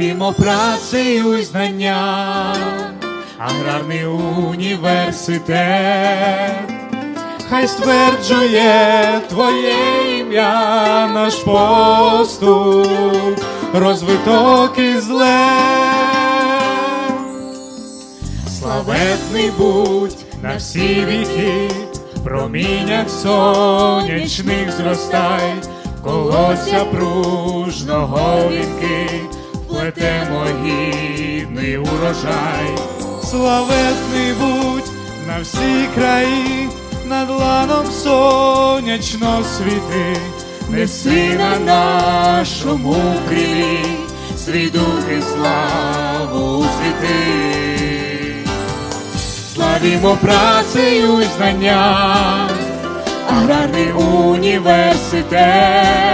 славімо працею і знання, аграрний університет, хай стверджує Твоє ім'я, наш поступ, розвиток і зле. Славетний будь на всі віки, в проміннях сонячних зростай, колося пружного вінки, плетемо гідний урожай. Славетний будь на всі краї, над ланом сонячно світи, неси на нашому крилі, свій дух і славу світи. Славімо працею і знання, аграрний університет,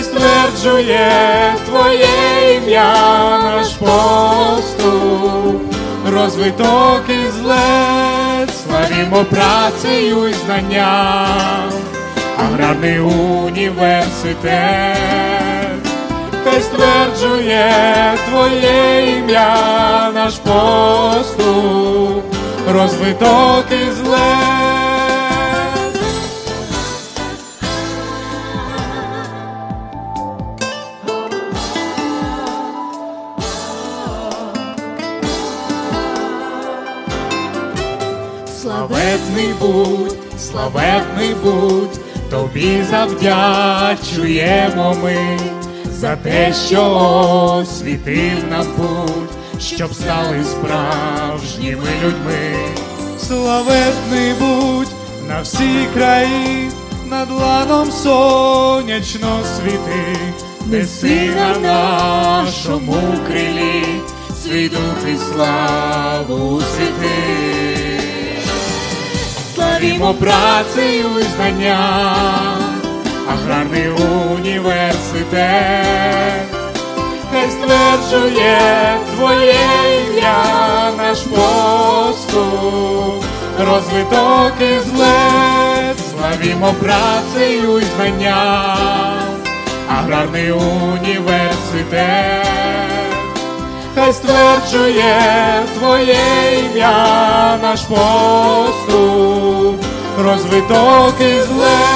хай стверджує Твоє ім'я, наш поступ, розвиток і злет, славімо працею і знання, аграрний університет. Хай стверджує Твоє ім'я, наш поступ, розвиток і злет. Славетний будь, славетний будь, тобі завдячуємо ми за те, що освітив нам путь, щоб стали справжніми людьми. Славетний будь на всі краї, над ланом сонячно світи, неси на нашому крилі, свій дух славу світи. Славімо працею і знанням, аграрний університет, хай стверджує Твоє ім'я, наш поступ, розвиток і злет, славімо працею і знанням, аграрний університет. Хай стверджує Твоє ім'я, наш поступ, розвиток і зле.